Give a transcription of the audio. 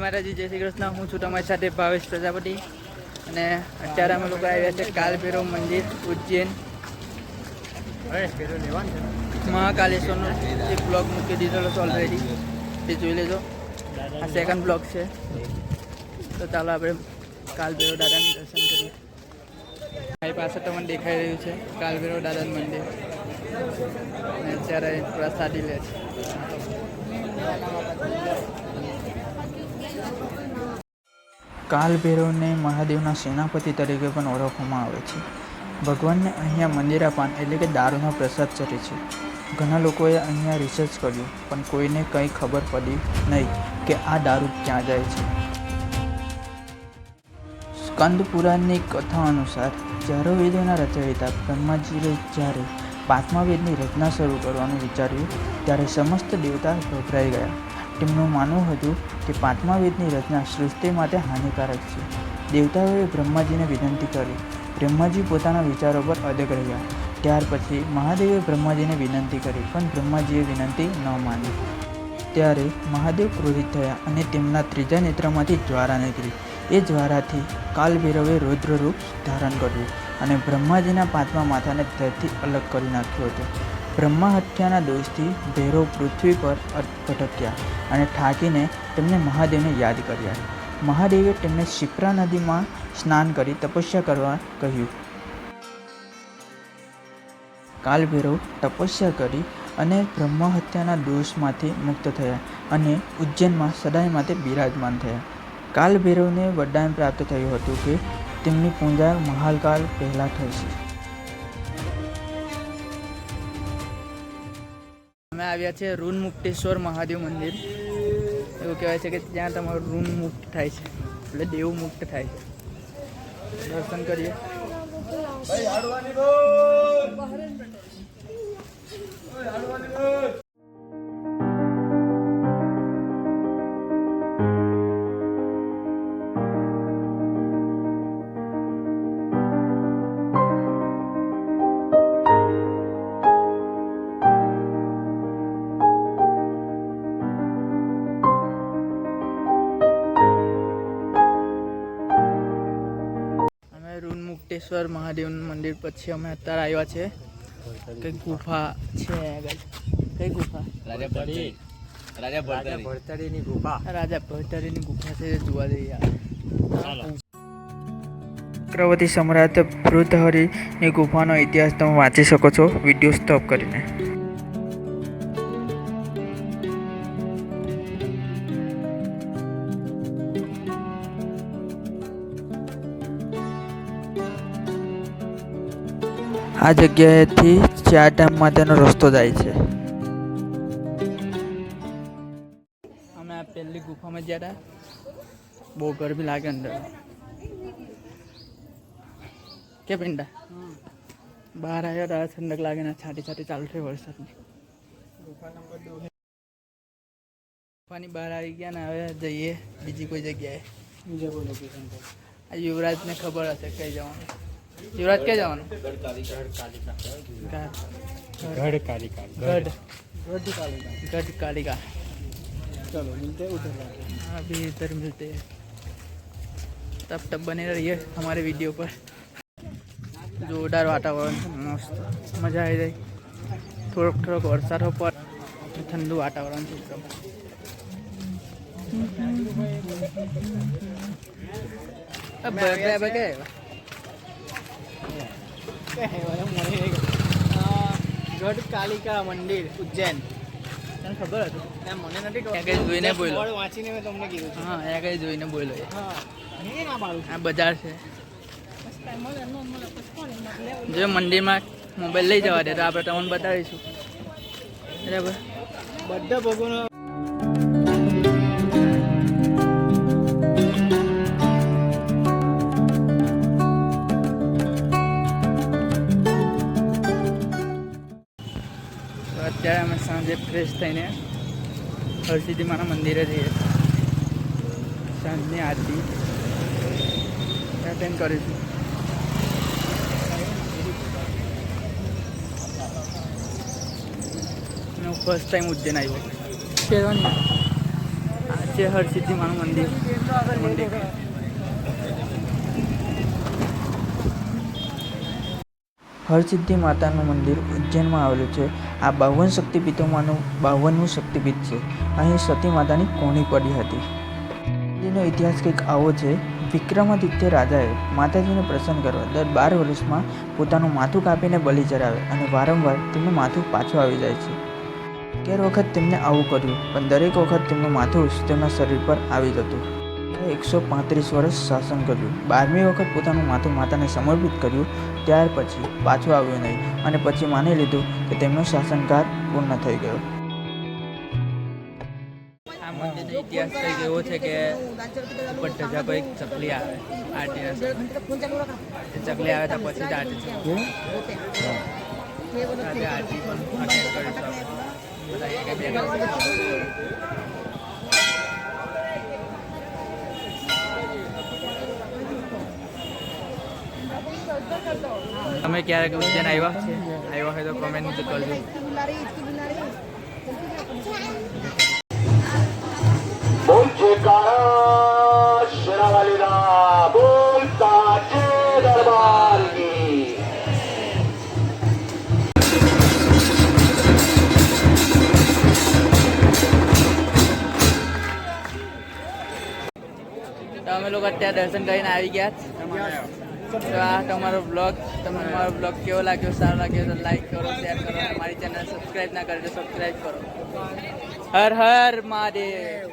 માતાજી, જય શ્રી કૃષ્ણ. હું છું તમારી સાથે ભાવેશ પ્રજાપતિ. અને અત્યારે અમે લોકો આવ્યા છે કાલભૈરવ મંદિર, ઉજ્જૈન. મહાકાલેશ્વરનો જે બ્લોગ મૂકી દીધેલો છે ઓલરેડી તે જોઈ લેજો. આ સેકન્ડ બ્લોગ છે. તો ચાલો આપણે કાલભૈરવ દાદાનું દર્શન કરીએ. મારી પાસે તમને દેખાઈ રહ્યું છે કાલભૈરવ દાદાનું મંદિર. અને અત્યારે પ્રસાદી લે છે. કાલભૈરવને મહાદેવના સેનાપતિ તરીકે પણ ઓળખવામાં આવે છે. ભગવાનને અહીંયા મંદિરાપાન એટલે કે દારૂનો પ્રસાદ ચડે છે. ઘણા લોકોએ અહીંયા રિસર્ચ કર્યું, પણ કોઈને કંઈ ખબર પડી નહીં કે આ દારૂ ક્યાં જાય છે. સ્કંદ પુરાણની કથા અનુસાર, ચારો વેદોના રચયિતા બ્રહ્માજીએ જ્યારે પાંચમા વેદની રચના શરૂ કરવાનું વિચાર્યું, ત્યારે સમસ્ત દેવતા ગભરાઈ ગયા. તેમનું માનવું હતું કે પાંચમા વેદની રચના સૃષ્ટિ માટે હાનિકારક છે. દેવતાઓએ બ્રહ્માજીને વિનંતી કરી. બ્રહ્માજી પોતાના વિચારો પર અડગ રહ્યા. ત્યાર પછી મહાદેવે બ્રહ્માજીને વિનંતી કરી, પણ બ્રહ્માજીએ વિનંતી ન માની. ત્યારે મહાદેવ ક્રોધિત થયા અને તેમના ત્રીજા નેત્રમાંથી જ્વારા નીકળી. એ જ્વારાથી કાલભૈરવે રૌદ્ર રૂપ ધારણ કર્યું અને બ્રહ્માજીના પાંચમા માથાને ધરથી અલગ કરી નાખ્યો હતો. બ્રહ્મા હત્યાના દોષથી ભૈરવ પૃથ્વી પર અટક્યા અને થાકીને તેમને મહાદેવને યાદ કર્યા. મહાદેવે તેમને શિપ્રા નદીમાં સ્નાન કરી તપસ્યા કરવા કહ્યું. કાલભૈરવ તપસ્યા કરી અને બ્રહ્મ હત્યાના દોષમાંથી મુક્ત થયા અને ઉજ્જૈનમાં સદાય માટે બિરાજમાન થયા. કાલભૈરવને વરદાન પ્રાપ્ત થયું હતું કે તેમની પૂજા મહાલકાલ પહેલાં થશે. આવ્યા છે ઋણ મુક્તેશ્વર મહાદેવ મંદિર. એવું કહેવાય છે કે ત્યાં તમારું ઋણ મુક્ત થાય છે. એટલે દેવ મુક્ત થાય છે. દર્શન કરીએ. રૂન મહાદેવ મહાદેવનું મંદિર પછી અમે અત્યારે આવ્યા છે. કઈ ગુફા છે આગળ. કઈ ગુફા? રાજા ભરતરી. રાજા ભરતરી. ભરતરીની ગુફા. રાજા ભરતરીની ગુફા છે જોવા જઈએ ચક્રવર્તી સમ્રાટ ભૃતહરિની ગુફાનો ઇતિહાસ તમે વાંચી શકો છો. વીડિયો સ્ટોપ કરીને. આ જગ્યાએથી ચાર ધામ માટેનો રસ્તો જાય છે. અમે આ પહેલી ગુફામાં ગયા હતા બહુ ગરમી લાગે અંદર. કે પિંડા? બહાર આવ્યો હતા ઠંડક લાગે ને છાટી છાટી ચાલુ થઈ વરસાદની. ગુફાની બહાર આવી ગયા ને હવે જઈએ બીજી કોઈ જગ્યાએ. બીજા કોઈ લોકેશન પર. આ યુવરાજને ખબર હશે કઈ જવાનું. યુવરાજ કઈ જવાનું ગઢ કાલિકા ગઢ ગઢ કાલિકા ગઢ ગઢ કાલિકા गढ़ कालिका चलो मिलते हैं उधर जाके अभी इधर मिलते हैं तब तब बने रहिए हमारे वीडियो पर જોરદાર વાતાવરણ છે મસ્ત મજા આવી જાય થોડોક થોડોક વરસાદ હો પર ઠંડુ વાતાવરણ છે એકદમ આ birthday આપણે ક્યારે આવ્યા? ગઢ કાલિકા મંદિર ઉજ્જૈન. તને ખબર હતું? મને નથી ખબર. જોઈને બોલો. વાંચીને મેં તમને કીધું હા અહીંયા કઈ જોઈને બોલો. હા અહીં ના પાડું આ બજાર છે. જો મંદિરમાં મોબાઈલ લઈ જવા દે તો આપણે તમને બતાવીશું. બરાબર? બધા ભગવાન તો અત્યારે અમે સાંજે ફ્રેશ થઈને હરસિદ્ધિમાના મંદિરે જઈએ. સાંજની આરતી. એટેન્ડ કરીશું. હું ફર્સ્ટ ટાઈમ ઉજ્જૈન આવ્યો. પહેરવાની આ છે હરસિદ્ધિ માનું મંદિર. મંદિર. હરસિદ્ધિ માતાનું મંદિર ઉજ્જૈનમાં આવેલું છે. આ બાવન શક્તિપીઠોમાંનું બાવનમું શક્તિપીઠ છે. અહીં સતી માતાની કોણી પડી હતી. મંદિરનો ઇતિહાસ કંઈક આવો છે. વિક્રમાદિત્ય રાજાએ માતાજીને પ્રસન્ન કરવા દર બાર વર્ષમાં પોતાનું માથું કાપીને બલિ ચડાવે અને વારંવાર તેમનું માથું પાછું આવી જાય છે. અગિયાર વખત તેમને આવું કર્યું, પણ દરેક વખત તેમનું માથું તેમના શરીર પર આવી જતું. એકસો પાંત્રીસ વર્ષ શાસન કર્યું. બારમી વખત પોતાનું માથું માતાને સમર્પિત કર્યું ત્યાર પછી પાછું આવ્યું નહીં અને પછી માની લીધું કે તેમનો શાસનકાળ પૂર્ણ થઈ ગયો. આ મંદિરનો ઇતિહાસ કંઈક એવો છે કે ઉપર ધજા પર એક ચકલી આવે ચકલી આવે પછી જ આરતી છે. આરતી તમે ક્યારે ઉજ્જૈન આવ્યા? છે આવ્યા હોય તો કોમેન્ટ કરજો. બોલ જયકારા શેરાવાલીના અમે લોકો અત્યારે દર્શન કરીને આવી ગયા. તો આ તમારો બ્લોગ તમને મારો બ્લોગ કેવો લાગ્યો, સારો લાગ્યો તો લાઈક કરો શેર કરો મારી ચેનલ સબસ્ક્રાઈબ ના કરી તો સબસ્ક્રાઈબ કરો. હર હર મહાદેવ.